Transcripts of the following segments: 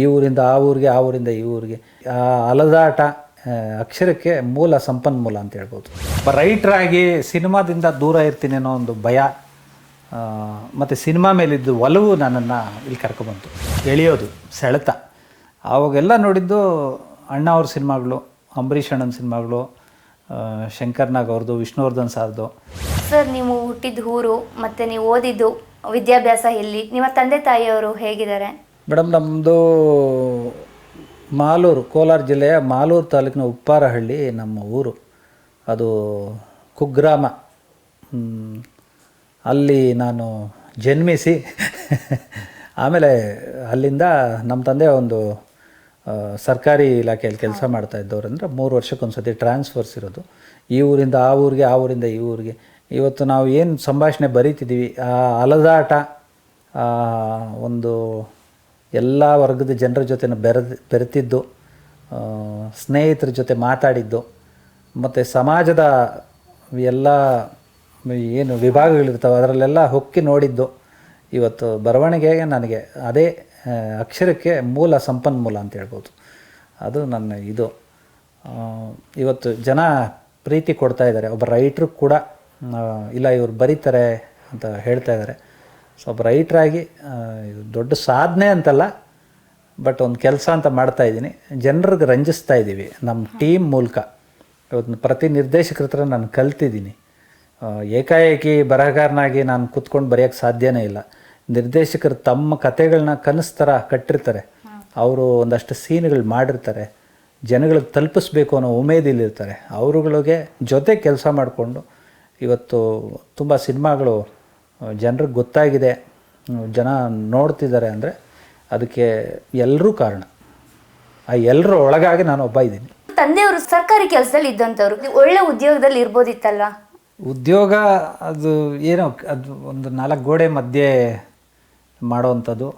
ಈ ಊರಿಂದ ಆ ಊರಿಗೆ ಆ ಊರಿಂದ ಈ ಊರಿಗೆ. ಆ ಅಲದಾಟ ಅಕ್ಷರಕ್ಕೆ ಮೂಲ ಸಂಪನ್ಮೂಲ ಅಂತ ಹೇಳ್ಬೋದು. ಒಬ್ಬ ರೈಟ್ರಾಗಿ ಸಿನಿಮಾದಿಂದ ದೂರ ಇರ್ತೀನಿ ಅನ್ನೋ ಒಂದು ಭಯ ಮತ್ತು ಸಿನಿಮಾ ಮೇಲಿದ್ದು ಒಲವು ನನ್ನನ್ನು ಇಲ್ಲಿ ಕರ್ಕೊಬಂತು ಎಳೆಯೋದು ಸೆಳೆತ. ಆವಾಗೆಲ್ಲ ನೋಡಿದ್ದು ಅಣ್ಣ ಅವ್ರ ಸಿನಿಮಾಗಳು ಅಂಬರೀಷ್ ಅಣ್ಣನ ಸಿನಿಮಾಗಳು ಶಂಕರ್ನಾಗ್ ಅವ್ರದ್ದು ವಿಷ್ಣುವರ್ಧನ್ ಸಾರ್ದು. ಸರ್ ನೀವು ಹುಟ್ಟಿದ ಊರು ಮತ್ತು ನೀವು ಓದಿದ್ದು ವಿದ್ಯಾಭ್ಯಾಸ ಎಲ್ಲಿ? ನಿಮ್ಮ ತಂದೆ ತಾಯಿಯವರು ಹೇಗಿದ್ದಾರೆ? ಮೇಡಮ್ ನಮ್ಮದು ಮಾಲೂರು ಕೋಲಾರ ಜಿಲ್ಲೆಯ ಮಾಲೂರು ತಾಲೂಕಿನ ಉಪ್ಪಾರಹಳ್ಳಿ ನಮ್ಮ ಊರು. ಅದು ಕುಗ್ರಾಮ. ಅಲ್ಲಿ ನಾನು ಜನ್ಮಿಸಿ ಆಮೇಲೆ ಅಲ್ಲಿಂದ ನಮ್ಮ ತಂದೆ ಒಂದು ಸರ್ಕಾರಿ ಇಲಾಖೆಯಲ್ಲಿ ಕೆಲಸ ಮಾಡ್ತಾ ಇದ್ದವ್ರು ಅಂದರೆ ಮೂರು ವರ್ಷಕ್ಕೊಂದು ಸತಿ ಟ್ರಾನ್ಸ್ಫರ್ಸ್ ಇರೋದು. ಈ ಊರಿಂದ ಆ ಊರಿಗೆ ಆ ಊರಿಂದ ಈ ಊರಿಗೆ. ಇವತ್ತು ನಾವು ಏನು ಸಂಭಾಷಣೆ ಬರೀತಿದ್ದೀವಿ ಆ ಅಲದಾಟ ಒಂದು ಎಲ್ಲ ವರ್ಗದ ಜನರ ಜೊತೆ ಬೆರೆದು ಬೆರೆತಿದ್ದು ಸ್ನೇಹಿತರ ಜೊತೆ ಮಾತಾಡಿದ್ದು, ಮತ್ತು ಸಮಾಜದ ಎಲ್ಲ ಏನು ವಿಭಾಗಗಳಿರ್ತಾವೆ, ಅದರಲ್ಲೆಲ್ಲ ಹೊಕ್ಕಿ ನೋಡಿದ್ದು, ಇವತ್ತು ಬರವಣಿಗೆಗೆ ನನಗೆ ಅದೇ ಅಕ್ಷರಕ್ಕೆ ಮೂಲ ಸಂಪನ್ಮೂಲ ಅಂತ ಹೇಳ್ಬೋದು. ಅದು ನನ್ನ ಇದು. ಇವತ್ತು ಜನ ಪ್ರೀತಿ ಕೊಡ್ತಾ ಇದ್ದಾರೆ. ಒಬ್ಬ ರೈಟ್ರು ಕೂಡ ಇಲ್ಲ ಇವರು ಬರೀತಾರೆ ಅಂತ ಹೇಳ್ತಾ ಇದ್ದಾರೆ. ಸೊ ಒಬ್ಬ ರೈಟ್ರಾಗಿ ಇದು ದೊಡ್ಡ ಸಾಧನೆ ಅಂತಲ್ಲ, ಬಟ್ ಒಂದು ಕೆಲಸ ಅಂತ ಮಾಡ್ತಾ ಇದ್ದೀನಿ. ಜನರಿಗೆ ರಂಜಿಸ್ತಾ ಇದ್ದೀವಿ ನಮ್ಮ ಟೀಮ್ ಮೂಲಕ. ಇವತ್ತು ಪ್ರತಿ ನಿರ್ದೇಶಕರ ಹತ್ರ ನಾನು ಕಲ್ತಿದ್ದೀನಿ. ಏಕಾಏಕಿ ಬರಹಗಾರನಾಗಿ ನಾನು ಕೂತ್ಕೊಂಡು ಬರೆಯೋಕ್ಕೆ ಸಾಧ್ಯನೇ ಇಲ್ಲ. ನಿರ್ದೇಶಕರು ತಮ್ಮ ಕತೆಗಳನ್ನ ಕನಸು ಥರ ಕಟ್ಟಿರ್ತಾರೆ. ಅವರು ಒಂದಷ್ಟು ಸೀನ್ಗಳು ಮಾಡಿರ್ತಾರೆ. ಜನಗಳಿಗೆ ತಲುಪಿಸ್ಬೇಕು ಅನ್ನೋ ಉಮೇದಿಲಿರ್ತಾರೆ. ಅವರುಗಳಿಗೆ ಜೊತೆ ಕೆಲಸ ಮಾಡಿಕೊಂಡು ಇವತ್ತು ತುಂಬ ಸಿನಿಮಾಗಳು ಜನರಿಗೆ ಗೊತ್ತಾಗಿದೆ ಜನ ನೋಡ್ತಿದ್ದಾರೆ ಅಂದರೆ ಅದಕ್ಕೆ ಎಲ್ಲರೂ ಕಾರಣ. ಆ ಎಲ್ಲರೂ ಒಳಗಾಗಿ ನಾನು ಒಬ್ಬ ಇದ್ದೀನಿ. ತಂದೆಯವರು ಸರ್ಕಾರಿ ಕೆಲಸದಲ್ಲಿ ಇದ್ದಂಥವ್ರು ಒಳ್ಳೆ ಉದ್ಯೋಗದಲ್ಲಿ ಇರ್ಬೋದಿತ್ತಲ್ವಾ ಉದ್ಯೋಗ ಅದು ಏನೋ ಅದು ಒಂದು ನಾಲ್ಕು ಗೋಡೆ ಮಧ್ಯೆ ಮಾಡೋವಂಥದ್ದು.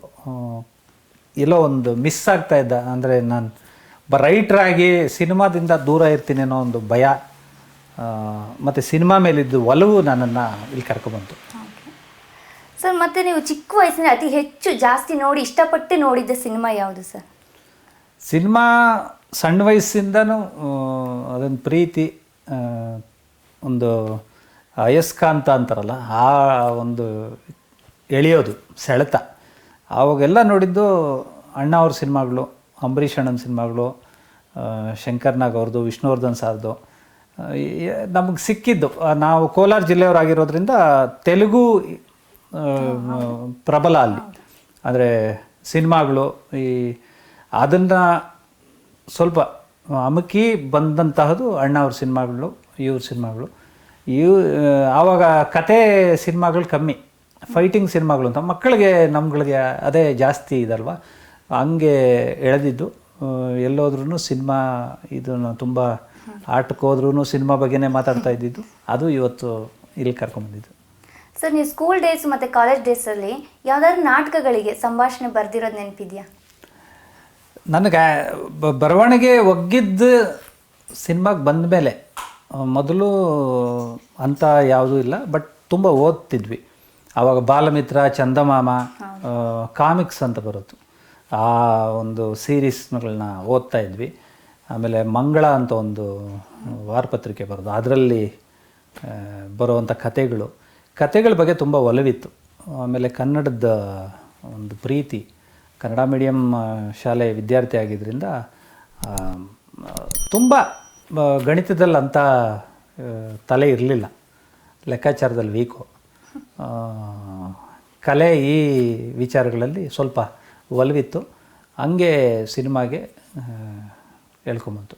ಎಲ್ಲೋ ಒಂದು ಮಿಸ್ ಆಗ್ತಾ ಇದ್ದ ಅಂದರೆ ನಾನು ಒಬ್ಬ ರೈಟ್ರಾಗಿ ಸಿನಿಮಾದಿಂದ ದೂರ ಇರ್ತೀನಿ ಅನ್ನೋ ಒಂದು ಭಯ ಮತ್ತು ಸಿನಿಮಾ ಮೇಲಿದ್ದು ಒಲವು ನನ್ನನ್ನು ಇಲ್ಲಿ ಕರ್ಕೊಬಂತು ಸರ್, ಮತ್ತೆ ನೀವು ಚಿಕ್ಕ ವಯಸ್ಸಿನ ಅತಿ ಹೆಚ್ಚು ಜಾಸ್ತಿ ನೋಡಿ ಇಷ್ಟಪಟ್ಟು ನೋಡಿದ್ದ ಸಿನಿಮಾ ಯಾವುದು ಸರ್? ಸಿನಿಮಾ ಸಣ್ಣ ವಯಸ್ಸಿಂದನೂ ಅದೊಂದು ಪ್ರೀತಿ ಒಂದು ಅಯಸ್ಕಾಂತ ಅಂತಾರಲ್ಲ, ಆ ಒಂದು ಎಳೆಯೋದು, ಸೆಳೆತ. ಆವಾಗೆಲ್ಲ ನೋಡಿದ್ದು ಅಣ್ಣ ಅವ್ರ ಸಿನಿಮಾಗಳು, ಅಂಬರೀಷ್ ಅಣ್ಣನ ಸಿನಿಮಾಗಳು ಶಂಕರ್ನಾಗ್ ಅವ್ರದ್ದು ವಿಷ್ಣುವರ್ಧನ್ ಸಾರ್ದು. ನಮಗೆ ಸಿಕ್ಕಿದ್ದು ನಾವು ಕೋಲಾರ ಜಿಲ್ಲೆಯವರಾಗಿರೋದ್ರಿಂದ ತೆಲುಗು ಪ್ರಬಲ ಅಲ್ಲಿ. ಅಂದರೆ ಸಿನಿಮಾಗಳು ಈ ಅದನ್ನು ಸ್ವಲ್ಪ ಅಮಕಿ ಬಂದಂತಹದ್ದು ಅಣ್ಣವ್ರ ಸಿನಿಮಾಗಳು, ಇವ್ರ ಸಿನಿಮಾಗಳು. ಇವ್, ಆವಾಗ ಕತೆ ಸಿನಿಮಾಗಳು ಕಮ್ಮಿ. ಫೈಟಿಂಗ್ ಸಿನಿಮಾಗಳು ಅಂತ. ಮಕ್ಕಳಿಗೆ, ನಮ್ಗಳಿಗೆ ಅದೇ ಜಾಸ್ತಿ ಇದಲ್ವ? ಹಂಗೆ ಎಳೆದಿದ್ದು. ಎಲ್ಲೋದ್ರೂ ಸಿನಿಮಾ ಇದನ್ನು ತುಂಬ ಆಟಕ್ಕೆ ಹೋದ್ರೂ ಸಿನಿಮಾ ಬಗ್ಗೆನೇ ಮಾತಾಡ್ತಾ ಇದ್ದಿದ್ದು. ಅದು ಇವತ್ತು ಇಲ್ಲಿ ಕರ್ಕೊಂಬಂದಿದ್ದು. ಸರ್ ನೀವು ಸ್ಕೂಲ್ ಡೇಸ್ ಮತ್ತು ಕಾಲೇಜ್ ಡೇಸಲ್ಲಿ ಯಾವ್ದಾದ್ರು ನಾಟಕಗಳಿಗೆ ಸಂಭಾಷಣೆ ಬರೆದಿರೋದು ನೆನಪಿದೆಯಾ? ನನಗೆ ಬ- ಬರವಣಿಗೆ ಒಗ್ಗಿದ್ದು ಸಿನಿಮಾಗೆ ಬಂದ ಮೇಲೆ ಮೊದಲು ಅಂತ ಯಾವುದೂ ಇಲ್ಲ ಬಟ್ ತುಂಬ ಓದ್ತಿದ್ವಿ. ಆವಾಗ ಬಾಲಮಿತ್ರ ಚಂದಮಾಮ ಕಾಮಿಕ್ಸ್ ಅಂತ ಬರುತ್ತೆ. ಆ ಒಂದು ಸೀರೀಸ್ಗಳನ್ನ ಓದ್ತಾ ಇದ್ವಿ. ಆಮೇಲೆ ಮಂಗಳ ಅಂತ ಒಂದು ವಾರಪತ್ರಿಕೆ ಬರೋದು. ಅದರಲ್ಲಿ ಬರುವಂಥ ಕತೆಗಳು ಕತೆಗಳ ಬಗ್ಗೆ ತುಂಬ ಒಲವಿತ್ತು. ಆಮೇಲೆ ಕನ್ನಡದ ಒಂದು ಪ್ರೀತಿ ಕನ್ನಡ ಮೀಡಿಯಮ್ ಶಾಲೆ ವಿದ್ಯಾರ್ಥಿ ಆಗಿದ್ದರಿಂದ ತುಂಬ ಗಣಿತದಲ್ಲಿ ಅಂಥ ತಲೆ ಇರಲಿಲ್ಲ. ಲೆಕ್ಕಾಚಾರದಲ್ಲಿ ವೀಕು. ಕಲೆ ಈ ವಿಚಾರಗಳಲ್ಲಿ ಸ್ವಲ್ಪ ಒಲವಿತ್ತು. ಹಂಗೆ ಸಿನಿಮಾಗೆ ಹೇಳ್ಕೊಂಬಂತು.